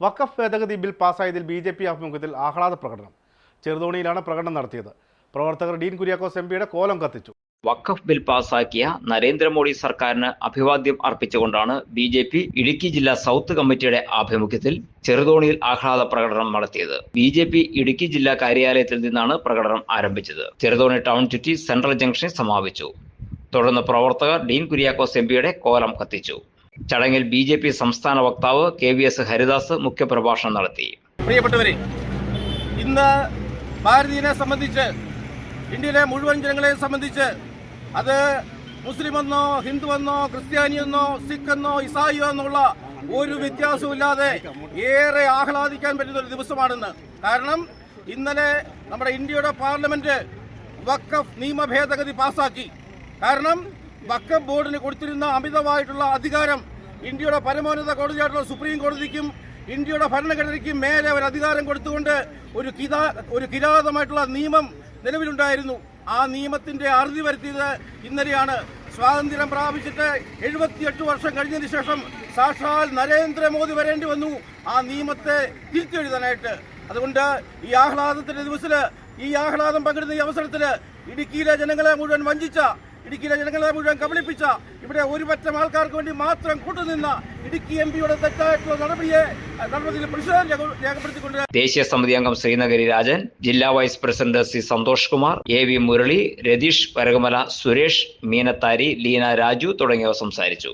വഖഫ് ഭേദഗതി ബിൽ പാസ്സായതിൽ B J P ആഭിമുഖ്യത്തിൽ ആഹ്ലാദ പ്രകടനം. ചെറുതോണിയിലാണ് പ്രകടനം നടത്തിയത്. പ്രവർത്തകർ ഡീൻ കുര്യാക്കോസ് എം പിയുടെ കോലം കത്തിച്ചു. വഖഫ് ബിൽ പാസാക്കിയ നരേന്ദ്രമോദി സർക്കാരിന് അഭിവാദ്യം അർപ്പിച്ചുകൊണ്ടാണ് ബി ജെ പി ഇടുക്കി ജില്ലാ സൗത്ത് കമ്മിറ്റിയുടെ ആഭിമുഖ്യത്തിൽ ചെറുതോണിയിൽ ആഹ്ലാദ പ്രകടനം നടത്തിയത്. ബി ജെ പി ഇടുക്കി ജില്ലാ കാര്യാലയത്തിൽ നിന്നാണ് പ്രകടനം ആരംഭിച്ചത്. ചെറുതോണി ടൗൺ ചുറ്റി സെൻട്രൽ ജംഗ്ഷനിൽ സമാപിച്ചു. തുടർന്ന് പ്രവർത്തകർ ഡീൻ കുര്യാക്കോസ് എം പിയുടെ കോലം കത്തിച്ചു. ചടങ്ങിൽ ബി ജെ പി സംസ്ഥാന വക്താവ് കെ വി എസ് ഹരിദാസ് മുഖ്യപ്രഭാഷണം നടത്തി. പ്രിയപ്പെട്ടവരെ ഇന്ന് ഭാരതീയനെ സംബന്ധിച്ച് ഇന്ത്യയിലെ മുഴുവൻ ജനങ്ങളെ സംബന്ധിച്ച് അത് മുസ്ലിം എന്നോ ഹിന്ദു എന്നോ ക്രിസ്ത്യാനി എന്നോ സിഖ് എന്നോ ഇസായിയോ എന്നുള്ള ഒരു വ്യത്യാസമില്ലാതെ ഏറെ ആഹ്ലാദിക്കാൻ പറ്റുന്ന ഒരു ദിവസമാണെന്ന്. കാരണം ഇന്നലെ നമ്മുടെ ഇന്ത്യയുടെ പാർലമെന്റ് വഖഫ് നിയമ ഭേദഗതി പാസാക്കി. കാരണം വഖഫ് ബോർഡിന് കൊടുത്തിരുന്ന അമിതമായിട്ടുള്ള അധികാരം ഇന്ത്യയുടെ പരമോന്നത കോടതിയായിട്ടുള്ള സുപ്രീം കോടതിക്കും ഇന്ത്യയുടെ ഭരണഘടനയ്ക്കും മേലെ ഒരു അധികാരം കൊടുത്തുകൊണ്ട് ഒരു കിതാ ഒരു കിരാതമായിട്ടുള്ള നിയമം നിലവിലുണ്ടായിരുന്നു. ആ നിയമത്തിന്റെ അറുതി വരുത്തിയത് ഇന്നലെയാണ്. സ്വാതന്ത്ര്യം പ്രാപിച്ചിട്ട് എഴുപത്തിയെട്ട് വർഷം കഴിഞ്ഞതിന് ശേഷം സാക്ഷാൽ നരേന്ദ്രമോദി വരേണ്ടി വന്നു. ആ നിയമത്തെ തിരിച്ചെഴുതാനായിട്ട്. അതുകൊണ്ട് ഈ ആഹ്ലാദത്തിന്റെ ദിവസത്തിൽ ഈ ആഹ്ലാദം പങ്കിടുന്ന ഈ അവസരത്തിൽ ഇടുക്കിയിലെ ജനങ്ങളെ മുഴുവൻ വഞ്ചിച്ച ഇടുക്കിയിലെ ജനങ്ങളെ മുഴുവൻ കബളിപ്പിച്ച ഇവിടെ ഒരുപറ്റം ആൾക്കാർക്ക് വേണ്ടി മാത്രം കൂട്ടുനിന്ന ഇടുക്കി എം പിയുടെ തെറ്റായിട്ടുള്ള നടപടിയെ നടപടിയിൽ രേഖപ്പെടുത്തിക്കൊണ്ട് ദേശീയ സമിതി അംഗം ശ്രീനഗരി രാജൻ ജില്ലാ vice president C Santhosh Kumar A V Murali Ratheesh Parakamala Suresh Meenathari Leena Raju തുടങ്ങിയവർ സംസാരിച്ചു.